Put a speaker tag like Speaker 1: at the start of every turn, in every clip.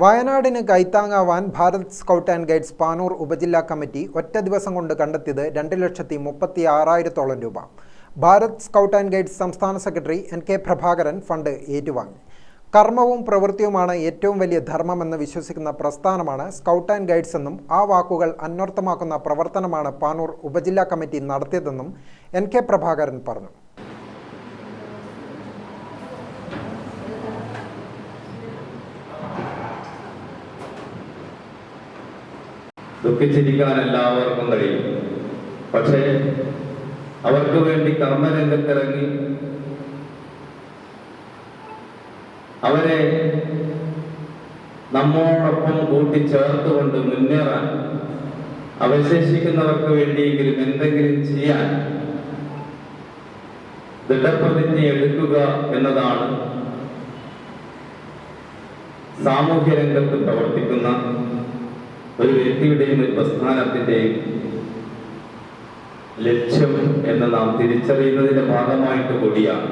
Speaker 1: വയനാടിന് കൈത്താങ്ങാവാൻ Bharat scout and guides Panoor ഉപജില്ലാ committee ഒറ്റ ദിവസം കൊണ്ട് കണ്ടെത്തിയത് രണ്ട് ലക്ഷത്തി മുപ്പത്തി ആറായിരത്തോളം രൂപ. ഭാരത് സ്കൗട്ട് ആൻഡ് ഗൈഡ്സ് സംസ്ഥാന secretary N K Prabhakaran fund ഏറ്റുവാങ്ങി. കർമ്മവും പ്രവൃത്തിയുമാണ് ഏറ്റവും വലിയ ധർമ്മമെന്ന് വിശ്വസിക്കുന്ന പ്രസ്ഥാനമാണ് സ്കൗട്ട് ആൻഡ് ഗൈഡ്സ് എന്നും ആ വാക്കുകൾ അന്വർത്ഥമാക്കുന്ന പ്രവർത്തനമാണ് പാനൂർ ഉപജില്ലാ കമ്മിറ്റി നടത്തിയതെന്നും എൻ കെ പ്രഭാകരൻ പറഞ്ഞു.
Speaker 2: ദുഃഖിച്ചിരിക്കാൻ എല്ലാവർക്കും കഴിയും. പക്ഷേ അവർക്ക് വേണ്ടി കർമ്മരംഗത്തിറങ്ങി അവരെ നമ്മോടൊപ്പം കൂട്ടിച്ചേർത്തുകൊണ്ട് മുന്നേറാൻ അവശേഷിക്കുന്നവർക്ക് വേണ്ടിയെങ്കിലും എന്തെങ്കിലും ചെയ്യാൻ ദൃഢപ്രതിജ്ഞ എടുക്കുക എന്നതാണ് സാമൂഹ്യ രംഗത്ത് പ്രവർത്തിക്കുന്ന ഒരു വ്യക്തിയുടെയും ഒരു പ്രസ്ഥാനത്തിന്റെയും ലക്ഷ്യം എന്ന് നാം തിരിച്ചറിയുന്നതിന്റെ ഭാഗമായിട്ട് കൂടിയാണ്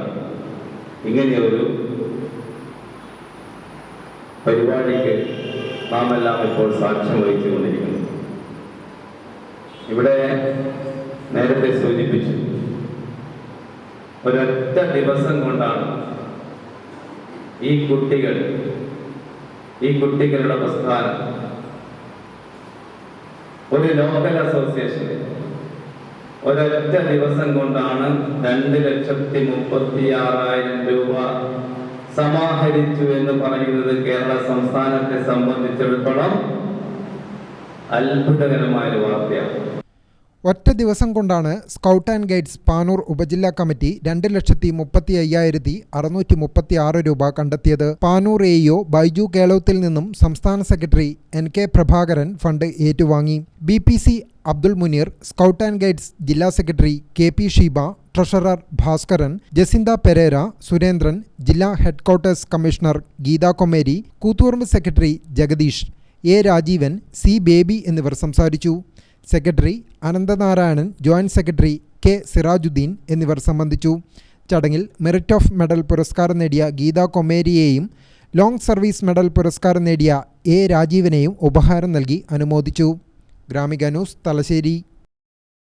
Speaker 2: ഇങ്ങനെയൊരു പരിപാടിക്ക് നാം എല്ലാം ഇപ്പോൾ സാക്ഷ്യം വഹിച്ചുകൊണ്ടിരിക്കുന്നു ഇവിടെ നേരത്തെ സൂചിപ്പിച്ചു ഒരൊറ്റ ദിവസം കൊണ്ടാണ് ഈ കുട്ടികൾ ഈ കുട്ടികളുടെ പ്രസ്ഥാനം ഒരു ലോക്കൽ അസോസിയേഷൻ ഒരൊറ്റ ദിവസം കൊണ്ടാണ് രണ്ട് ലക്ഷത്തി മുപ്പത്തി ആറായിരം രൂപ സമാഹരിച്ചു എന്ന് പറയുന്നത് കേരള സംസ്ഥാനത്തെ സംബന്ധിച്ചിടത്തോളം അത്ഭുതകരമായ ഒരു വാർത്തയാണ്.
Speaker 1: ഒറ്റ ദിവസം കൊണ്ടാണ് സ്കൗട്ട് ആൻഡ് ഗൈഡ്സ് പാനൂർ ഉപജില്ലാ കമ്മിറ്റി രണ്ട് ലക്ഷത്തി മുപ്പത്തി അയ്യായിരത്തി അറുന്നൂറ്റി മുപ്പത്തി ആറ് രൂപ കണ്ടെത്തിയത്. Panoor A E O Baiju കേളോത്തിൽ നിന്നും സംസ്ഥാന secretary N K Prabhakaran fund ഏറ്റുവാങ്ങി. B P C Abdul Muneer scout and guides ജില്ലാ secretary K P Sheeba treasurer Bhaskaran Jacintha Pereira Surendran ജില്ലാ headquarters commissioner Geetha Komeri Kuthuparamba secretary Jagadeesh A Rajeevan C Baby എന്നിവർ സംസാരിച്ചു. Secretary Ananthanarayanan joint secretary K Sirajuddin എന്നിവർ സംബന്ധിച്ചു. ചടങ്ങിൽ merit of medal പുരസ്കാരം നേടിയ ഗീത കൊമേരിയെയും ലോങ് സർവീസ് മെഡൽ പുരസ്കാരം നേടിയ എ രാജീവനെയും ഉപഹാരം നൽകി അനുമോദിച്ചു. ഗ്രാമിക ന്യൂസ് തലശ്ശേരി.